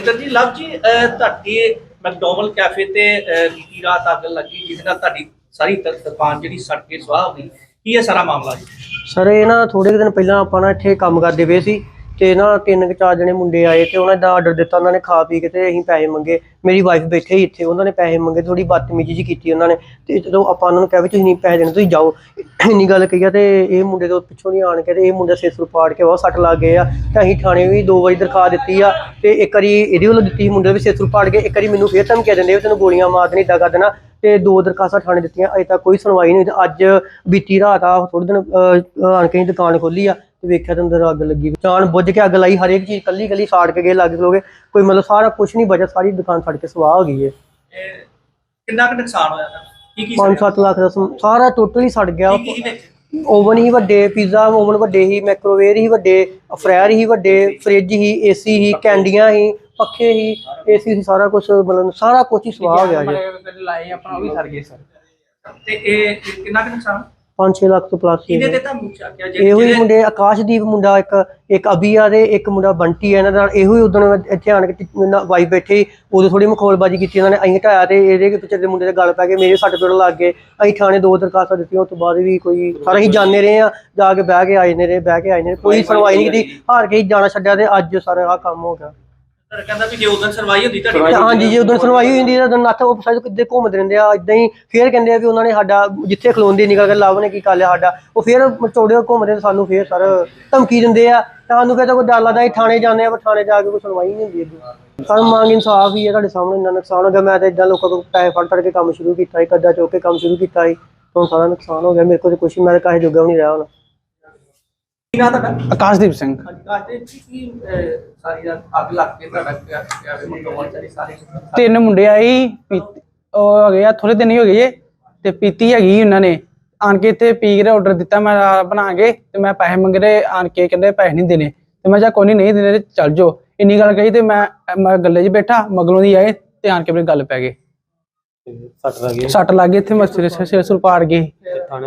ਇੰਦਰ ਜੀ ਲਵ ਜੀ ਅਹ, ਤੁਹਾਡੀ ਮੈਕਡੋਨਲ ਕੈਫੇ ਤੇ ਬੀਤੀ ਰਾਤ ਅੱਗ ਲੱਗੀ ਜਿਸ ਨਾਲ ਤੁਹਾਡੀ ਸਾਰੀ ਦੁਕਾਨ ਜਿਹੜੀ ਸੜ ਕੇ ਸਵਾਹ ਹੋ ਗਈ। ਕੀ ਇਹ ਸਾਰਾ ਮਾਮਲਾ ਜੀ? ਸਰ ਇਹ ਨਾ ਥੋੜੇ ਦਿਨ ਪਹਿਲਾਂ ਆਪਾਂ ਨਾ ਇੱਥੇ ਕੰਮ ਕਰਦੇ ਪਏ ਸੀ। ਤੇ ਨਾ ਤਿੰਨ ਕੁ ਚਾਰ ਜਣੇ ਮੁੰਡੇ ਆਏ ਤੇ ਉਹਨਾਂ ਦਾ ਆਰਡਰ ਦਿੱਤਾ ਉਹਨਾਂ ਨੇ ਖਾ ਪੀ ਕੇ ਤੇ ਅਸੀਂ ਪੈਸੇ ਮੰਗੇ। ਮੇਰੀ ਵਾਈਫ ਬੈਠੇ ਹੀ ਇੱਥੇ ਉਹਨਾਂ ਨੇ ਪੈਸੇ ਮੰਗੇ ਥੋੜੀ ਬਦਤਮੀਜ਼ੀ ਜੀ ਕੀਤੀ ਉਹਨਾਂ ਨੇ। ਤੇ ਜਦੋਂ ਆਪਾਂ ਉਹਨਾਂ ਨੂੰ ਕਿਹਾ ਵੀ ਤੁਸੀਂ ਨਹੀਂ ਪੈਸੇ ਦੇਣੇ ਤੁਸੀਂ ਜਾਓ। ਇੰਨੀ ਗੱਲ ਕਹੀ ਆ ਤੇ ਇਹ ਮੁੰਡੇ ਤੋਂ ਪਿੱਛੋਂ ਨਹੀਂ ਆਣ ਕੇ ਤੇ ਇਹ ਮੁੰਡਾ ਸਿਰ ਸੁਰ ਪਾੜ ਕੇ ਬਹੁਤ ਸੱਟ ਲੱਗ ਗਏ ਆ। ਤੇ ਅਸੀਂ ਥਾਣੇ ਵੀ ਦੋ ਵਾਰੀ ਦਰਖਾਸਤ ਦਿੱਤੀ ਆ ਤੇ ਇੱਕ ਵਾਰੀ ਇਹਦੇ ਵੱਲੋਂ ਦਿੱਤੀ ਮੁੰਡੇ ਦੇ ਵੀ ਸਿਰ ਸੁਰ ਪਾੜ ਕੇ ਇੱਕ ਵਾਰੀ ਮੈਨੂੰ ਫੇਰ ਧਮਕੀਆਂ ਦਿੰਦੇ ਵੀ ਤੈਨੂੰ ਗੋਲੀਆਂ ਮਾਰ ਦੇਣੀ ਏਦਾਂ ਕਰ ਦੇਣਾ। ਤੇ ਦੋ ਦਰਖਾਸਤਾਂ ਥਾਣੇ ਦਿੱਤੀਆਂ ਅਜੇ ਤੱਕ ਕੋਈ ਸੁਣਵਾਈ ਨਹੀਂ ਤੇ ਅੱਜ ਬੀਤੀ ਰਾਤ ਆ ਥੋੜੇ ਦਿਨ ਅਹ, ਆਣ ਕੇ ਅਸੀਂ ਦੁਕਾਨ ਖੋਲੀ ਆ। ਤੇ ਵੇਖਿਆ ਤੇ ਅੰਦਰ ਅੱਗ ਲੱਗੀ ਜਾਣ ਬੁੱਝ ਕੇ ਅੱਗ ਲਾਈ ਹਰੇਕ ਚੀਜ਼ ਕੱਲੀ ਕੱਲੀ ਸਾੜ ਕੇ ਗਏ ਲੱਗ ਲੋਗੇ ਕੋਈ ਮਤਲਬ ਸਾਰਾ ਕੁਝ ਨਹੀਂ ਬਚਿਆ ਸਾਰੀ ਦੁਕਾਨ ਸੜ ਕੇ ਸਵਾਹ ਹੋ ਗਈ ਹੈ ਕਿੰਨਾ ਕੁ ਨੁਕਸਾਨ ਹੋਇਆ ਤਾਂ ਕੀ ਕੀ 5-7 ਲੱਖ ਦਾ ਸਾਰਾ ਟੋਟਲ ਹੀ ਸੜ ਗਿਆ ਓਵਨ ਹੀ ਵੱਡੇ ਪੀਜ਼ਾ ਓਵਨ ਵੱਡੇ ਹੀ ਮਾਈਕ੍ਰੋਵੇਵ ਹੀ ਵੱਡੇ ਫਰਾਇਰ ਹੀ ਵੱਡੇ ਫ੍ਰਿਜ ਹੀ ਏਸੀ ਹੀ ਕੈਂਡੀਆਂ ਹੀ ਪੱਖੇ ਹੀ ਏਸੀ ਸੀ ਸਾਰਾ ਕੁਝ ਮਤਲਬ ਸਾਰਾ ਕੁਝ ਹੀ ਸਵਾਹ ਹੋ ਗਿਆ ਜੀ ਲਾਏ ਆਪਣਾ ਉਹ ਵੀ ਸਰ ਗਏ ਸਰ ਤੇ ਇਹ ਕਿੰਨਾ ਕੁ ਨੁਕਸਾਨ 5-6 ਲੱਖ ਤੋਂ ਪਲੱਸ ਹੀ ਹੈ। ਤੇ ਤੁਹਾਨੂੰ ਚੱਕਿਆ? ਇਹੋ ਹੀ ਮੁੰਡੇ ਆਕਾਸ਼ਦੀਪ ਮੁੰਡਾ ਇੱਕ ਇੱਕ ਅਬੀ ਆ ਦੇ ਇੱਕ ਮੁੰਡਾ ਬੰਟੀ ਆ ਇਹਨਾਂ ਨਾਲ। ਇਹੋ ਹੀ ਉਦੋਂ ਇੱਥੇ ਆਣ ਕੇ ਵਾਈਫ ਬੈਠੇ ਉਦੋਂ ਥੋੜੀ ਮਖੌਲਬਾਜੀ ਕੀਤੀ ਇਹਨਾਂ ਨੇ। ਅਸੀਂ ਹਟਾਇਆ ਤੇ ਇਹਦੇ ਪਿੱਛੇ ਦੇ ਮੁੰਡੇ ਦੇ ਗਲ ਪੈ ਗਏ ਮੇਰੇ ਸੱਟ ਪੇੜ ਲੱਗ ਗਏ। ਅਸੀਂ ਥਾਣੇ ਦੋ ਦਰਖਾਸਤਾਂ ਦਿੱਤੀਆਂ। ਉਸ ਤੋਂ ਬਾਅਦ ਵੀ ਕੋਈ ਸਾਰਾ ਹੀ ਜਾਣੇ ਰਹੇ ਆ ਜਾ ਕੇ ਬਹਿ ਕੇ ਆਏ ਨੇ ਰਹੇ ਬਹਿ ਕੇ ਆਏ ਨੇ। ਕੋਈ ਸੁਣਵਾਈ ਨਹੀਂ ਕੀਤੀ। ਹਾਰ ਕੇ ਹੀ ਜਾਣਾ ਛੱਡਿਆ ਤੇ ਅੱਜ ਸਾਰਾ ਆਹ ਕੰਮ ਹੋ ਗਿਆ। ਸਰ ਕਹਿੰਦਾ ਵੀ ਜੇ ਉਦੋਂ ਸਰਵਾਈ ਹੁੰਦੀ ਤੇ ਤੁਹਾਡੀ ਹਾਂਜੀ ਜੇ ਉਦੋਂ ਸੁਣਵਾਈ ਹੋਈ ਹੁੰਦੀ ਤਾਂ ਨੱਥ ਉਹ ਸਾਈਡ ਕਿੱਦੇ ਘੁੰਮਦੇ ਰਹਿੰਦੇ ਆ ਇਦਾਂ ਹੀ ਫੇਰ ਕਹਿੰਦੇ ਆ ਵੀ ਉਹਨਾਂ ਨੇ ਸਾਡਾ ਜਿੱਥੇ ਖਲੋਂਦੇ ਨਿਕਲ ਕੇ ਲਵ ਨੇ ਕੀ ਕਰ ਲਿਆ ਸਾਡਾ ਉਹ ਫੇਰ ਚੌੜੇ ਘੁੰਮਦੇ ਤੇ ਸਾਨੂੰ ਫੇਰ ਸਰ ਧਮਕੀ ਦਿੰਦੇ ਆ। ਸਾਨੂੰ ਕਹਿੰਦਾ ਕੋਈ ਡਰ ਲੱਗਦਾ ਅਸੀਂ ਥਾਣੇ ਜਾਂਦੇ ਆ ਪਰ ਥਾਣੇ ਜਾ ਕੇ ਕੋਈ ਸੁਣਵਾਈ ਨਹੀਂ ਹੁੰਦੀ ਅੱਗੇ। ਸਾਨੂੰ ਮੰਗ ਇਨਸਾਫ ਹੀ ਹੈ ਤੁਹਾਡੇ ਸਾਹਮਣੇ ਇੰਨਾ ਨੁਕਸਾਨ ਹੋ ਗਿਆ। ਮੈਂ ਤਾਂ ਇਦਾਂ ਲੋਕਾਂ ਕੋਲ ਪੈਸੇ ਫੜ ਫੜ ਕੇ ਕੰਮ ਸ਼ੁਰੂ ਕੀਤਾ ਸੀ ਕਰਜ਼ਾ ਚੁੱਕ ਕੇ ਕੰਮ ਸ਼ੁਰੂ ਕੀਤਾ ਸੀ। ਹੁਣ ਸਾਰਾ ਨੁਕਸਾਨ ਹੋ ਗਿਆ ਮੇਰੇ ਕੋਲ ਤਾਂ ਕੁਛ ਮੈਂ ਤਾਂ ਕਾਹੇ ਜੋਗਾ ਵੀ ਨਹੀਂ ਰਿਹਾ ਹੁਣ। ਕੀ ਨਾ ਤੁਹਾਡਾ? ਆਕਾਸ਼ਦੀਪ ਸਿੰਘ। ਹਾਂਜੀ ਕਾਹਦੇ ਕੀ ਅਹ, ਸਾਰੀ ਰਾਤ ਅੱਗ ਲੱਗ ਕੇ ਤੁਹਾਡਾ ਕਿਆ ਕਿਆ ਵੇ ਮੰਗਵਾਉਣ ਚਾਰੀ ਸਾਰੇ ਤਿੰਨ ਮੁੰਡੇ ਪੀਤੀ- ਉਹ ਹੈਗੇ ਆ ਥੋੜੇ ਦਿਨ ਹੀ ਹੋ ਗਏ ਜੇ ਤੇ ਪੀਤੀ ਹੈਗੀ ਉਹਨਾਂ ਨੇ। ਆਣ ਕੇ ਇੱਥੇ ਪੀ ਕੇ ਆਰਡਰ ਦਿੱਤਾ ਮੈਂ ਰਾਤ ਬਣਾ ਕੇ ਤੇ ਮੈਂ ਪੈਸੇ ਮੰਗ ਰਹੇ ਆਣ ਕੇ ਕਹਿੰਦੇ ਪੈਸੇ ਨਹੀਂ ਦੇਣੇ। ਤੇ ਮੈਂ ਜਾ ਕੋਈ ਨੀ, ਨਹੀਂ ਦੇਣੇ ਤੇ ਚੱਲ ਜਾਓ। ਇੰਨੀ ਗੱਲ ਕਹੀ ਤੇ ਮੈਂ ਮੈਂ ਗੱਲੇ 'ਚ ਬੈਠਾ ਮਗਲੋਂ ਦੀ ਆਏ ਤੇ ਆਣ ਕੇ ਆਪਣੀ ਗੱਲ ਪੈ ਗਏ। ਸੱਟ ਲੱਗੀ ਸੱਟ ਲੱਗ ਗਈ ਇੱਥੇ ਮਸਰੇ ਸਿਰ ਸੁਰ ਪਾੜ ਗਏ।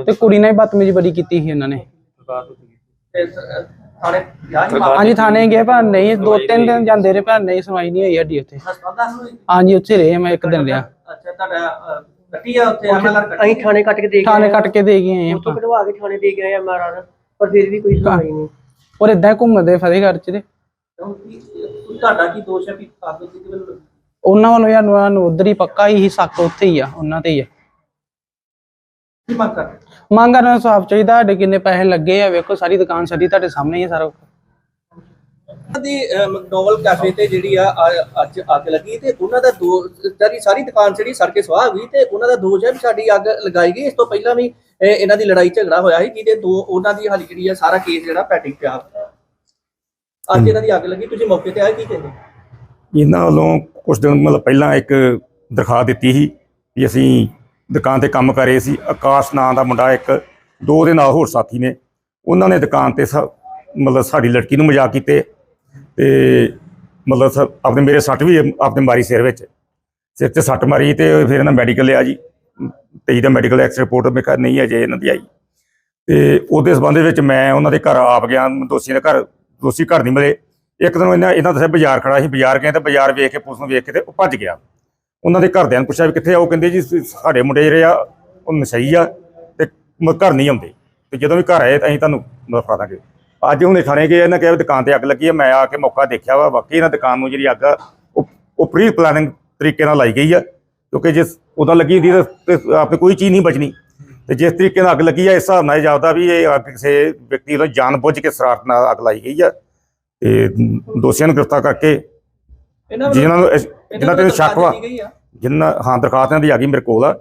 ਤੇ ਕੁੜੀ ਨਾਲ ਹੀ ਬਦਤਮੀਜ਼ੀ ਬੜੀ ਕੀਤੀ ਸੀ ਇਹਨਾਂ ਨੇ। ਤੇ ਸ- ਥਾਣੇ ਜਾ ਹੀ ਹਾਂਜੀ ਥਾਣੇ ਗਏ ਪਰ ਨਹੀਂ ਦੋ ਤਿੰਨ ਦਿਨ ਜਾਂਦੇ ਰਹੇ ਪਰ ਨਹੀਂ ਸੁਣਵਾਈ ਨਹੀਂ ਹੋਈ ਸਾਡੀ ਉੱਥੇ। ਹਸਪਤਾਲ ਦਾ ਹੋਈ ਹਾਂਜੀ ਉੱਥੇ ਰਹੇ ਮੈਂ ਇੱਕ ਦਿਨ ਰਿਹਾ। ਅੱਛਾ ਤੁਹਾਡਾ ਅਹ, ਕੱਟੀ ਆ ਉੱਥੇ ਐਮਐਲਆਰ ਕੱਟੀ ਅਸੀਂ ਥਾਣੇ ਕੱਟ ਕੇ ਦੇ ਕੇ ਥਾਣੇ ਕੱਟ ਕੇ ਦੇ ਗਏ ਆ ਉੱਥੋਂ ਆਪਾਂ। ਕਢਵਾ ਕੇ ਥਾਣੇ ਦੇ ਕੇ ਆਏ ਐਮਆਰਆਰ ਪਰ ਫਿਰ ਵੀ ਕੋਈ ਸੁਣਵਾਈ ਨਹੀਂ। ਔਰ ਇਦਾਂ ਹੀ ਘੁੰਮਦੇ ਫਤਿਹਗੜ੍ਹ ਚ ਤੇ। ਹੁਣ ਕੀ- ਤੁਹਾਡਾ ਕੀ ਦੋਸ਼ ਹੈ ਵੀ ਅੱਗ ਕਿਹਦੇ ਵੱਲੋਂ ਲੱਗੀ? ਉਹਨਾਂ ਵੱਲੋਂ ਯਾਰ ਨੂੰ ਨੂੰ ਉਧਰ ਹੀ ਪੱਕਾ ਹੀ ਸ਼ੱਕ ਉੱਥੇ ਹੀ ਆ ਉਹਨਾਂ ਤੇ ਹੀ ਆ। ਕੀ ਮੰਗ ਕਰਦੇ ਮੰਗ ਕਰਨ ਸਾਫ਼ ਚਾਹੀਦਾ ਸਾਡੇ ਕਿੰਨੇ ਪੈਸੇ ਲੱਗੇ ਆ ਵੇਖੋ ਸਾਰੀ ਦੁਕਾਨ ਸਾਡੀ ਤੁਹਾਡੇ ਸਾਹਮਣੇ ਹੀ ਆ ਸਾਰਾ ਕੁਛ। ਦੀ ਮੈਕਡੋਨਲ ਕੈਫੇ ਤੇ ਜਿਹੜੀ ਆ ਆ- ਅੱਜ ਅੱਗ ਲੱਗੀ ਤੇ ਉਹਨਾਂ ਦਾ ਦੋ ਸਾਰੀ ਸਾਰੀ ਦੁਕਾਨ ਜਿਹੜੀ ਸੜ ਕੇ ਸਵਾਹ ਹੋ ਗਈ ਤੇ ਉਹਨਾਂ ਦਾ ਦੋਸ਼ ਹੈ ਵੀ ਸਾਡੀ ਅੱਗ ਲਗਾਈ ਗਈ। ਇਸ ਤੋਂ ਪਹਿਲਾਂ ਵੀ ਇਹ ਇਹਨਾਂ ਦੀ ਲੜਾਈ ਝਗੜਾ ਹੋਇਆ ਸੀ ਜਿਹਦੇ ਦੋ ਉਹਨਾਂ ਦੀ ਹਾਲੀ ਜਿਹੜੀ ਆ ਸਾਰਾ ਕੇਸ ਜਿਹੜਾ ਪੈਟਿੰਗ ਪਿਆ। ਅੱਜ ਇਹਨਾਂ ਦੀ ਅੱਗ ਲੱਗੀ ਤੁਸੀਂ ਮੌਕੇ ਤੇ ਆਏ ਕੀ ਕਹਿੰਦੇ? ਇਹਨਾਂ ਵੱਲੋਂ ਕੁਝ ਦਿਨ ਮਤਲਬ ਪਹਿਲਾਂ ਇੱਕ ਦਰਖਾਸਤ ਦਿੱਤੀ ਸੀ ਵੀ ਅਸੀਂ ਦੁਕਾਨ ਤੇ ਕੰਮ ਕਰ ਰਹੇ ਸੀ। ਆਕਾਸ਼ ਨਾਂ ਦਾ ਮੁੰਡਾ ਇੱਕ, ਦੋ ਦੇ ਨਾਲ ਹੋਰ ਸਾਥੀ ਨੇ। ਉਹਨਾਂ ਨੇ ਦੁਕਾਨ ਤੇ ਸਾ- ਮਤਲਬ ਸਾਡੀ ਲੜਕੀ ਨੂੰ ਮਜ਼ਾਕ ਕੀਤੇ ਤੇ ਮਤਲਬ ਸ- ਆਪਣੇ ਮੇਰੇ ਸੱਟ ਵੀ ਆਪਣੇ ਮਾਰੀ ਸਿਰ ਵਿੱਚ। ਸਿਰ 'ਚ ਸੱਟ ਮਾਰੀ ਤੇ ਫਿਰ ਇਹਨਾਂ ਮੈਡੀਕਲ ਲਿਆ ਜੀ। ਤੇਈ ਦਾ ਮੈਡੀਕਲ ਐਕਸ ਰਿਪੋਰਟ ਮੇਰੇ ਘਰ ਨਹੀਂ ਅਜੇ ਇਹਨਾਂ ਦੀ ਆਈ। ਤੇ ਉਹਦੇ ਸਬੰਧ ਵਿੱਚ ਮੈਂ ਉਹਨਾਂ ਦੇ ਘਰ ਆਪ ਗਿਆ। ਦੋਸ਼ੀਆਂ ਦੇ ਘਰ, ਦੋਸ਼ੀ ਘਰ ਨਹੀਂ ਮਿਲੇ। ਇੱਕ ਦਿਨ ਇਹਨਾਂ ਇਹਨਾਂ ਦੱਸਿਆ ਬਾਜ਼ਾਰ ਖੜਾ ਸੀ। ਬਾਜ਼ਾਰ ਗਏ ਤੇ ਬਾਜ਼ਾਰ ਵੇਖ ਕੇ ਪੁਲਿਸ ਨੂੰ ਵੇਖ ਕੇ ਤੇ ਉਹ ਭੱਜ ਗਿਆ। ਉਹਨਾਂ ਦੇ ਘਰਦਿਆਂ ਨੂੰ ਪੁੱਛਿਆ ਵੀ ਕਿੱਥੇ ਆ ਉਹ ਕਹਿੰਦੇ ਜੀ ਸਾਡੇ ਮੁੰਡੇ ਜਿਹੜੇ ਆ ਉਹ ਨਸ਼ਈ ਆ ਤੇ ਮ- ਘਰ ਨਹੀਂ ਆਉਂਦੇ। ਤੇ ਜਦੋਂ ਵੀ ਘਰ ਆਏ ਤਾਂ ਅਸੀਂ ਤੁਹਾਨੂੰ ਮਤਲਬ ਦਾਂਗੇ। ਅੱਜ ਹੁਣ ਥਾਣੇ ਗਏ ਇਹਨਾਂ ਕਿਹਾ ਵੀ ਦੁਕਾਨ ਤੇ ਅੱਗ ਲੱਗੀ ਆ ਮੈਂ ਆ ਕੇ ਮੌਕਾ ਦੇਖਿਆ ਵਾ। ਵਾਕਈ ਇਹਨਾਂ ਦੁਕਾਨ ਨੂੰ ਜਿਹੜੀ ਅੱਗ ਆ ਉਹ ਉਹ ਪ੍ਰੀ ਪਲਾਨਿੰਗ ਤਰੀਕੇ ਨਾਲ ਲਾਈ ਗਈ ਆ। ਕਿਉਂਕਿ ਜਿਸ ਉਦੋਂ ਲੱਗੀ ਹੁੰਦੀ ਤਾਂ- ਤੇ ਆਪਣੇ ਕੋਈ ਚੀਜ਼ ਨਹੀਂ ਬਚਣੀ। ਤੇ ਜਿਸ ਤਰੀਕੇ ਨਾਲ ਅੱਗ ਲੱਗੀ ਆ ਇਸ ਹਿਸਾਬ ਨਾਲ ਇਹ ਜਾਪਦਾ ਵੀ ਇਹ ਅੱਗ ਕਿਸੇ ਵਿਅਕਤੀ ਵੱਲੋਂ ਜਾਣ ਬੁੱਝ ਕੇ ਸਰਾਰਤ ਨਾਲ ਅੱਗ ਲਾਈ ਗਈ ਆ। ਤੇ ਦੋਸ਼ੀਆਂ ਨੂੰ ਗ੍ਰਿਫਤਾਰ ਕਰਕੇ ਇਹਨਾਂ ਵੱਲੋਂ- ਜਿਨ੍ਹਾਂ ਨੂੰ ਇਸ- ਇਹਨਾਂ ਜਿਨ੍ਹਾਂ ਤੇ ਵੱਲੋਂ ਸ਼ੱਕ ਵਾ। ਦਿੱਤੀ ਗਈ ਆ। ਜਿਨ੍ਹਾਂ ਹਾਂ, ਦਰਖਾਸਤਾਂ ਦੀ ਆ ਗਈ ਮੇਰੇ ਕੋਲ ਆ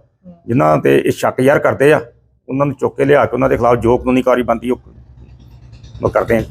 ਜਿਨ੍ਹਾਂ ਤੇ ਇਹ ਸ਼ੱਕ ਯਾਰ ਕਰਦੇ ਆ, ਉਹਨਾਂ ਨੂੰ ਚੁੱਕ ਕੇ ਲਿਆ ਕੇ ਉਹਨਾਂ ਦੇ ਖਿਲਾਫ ਜੋ ਕਾਨੂੰਨੀ ਕਾਰਵਾਈ ਬਣਦੀ, ਉਹ ਉਹ ਕਰਦੇ ਆ।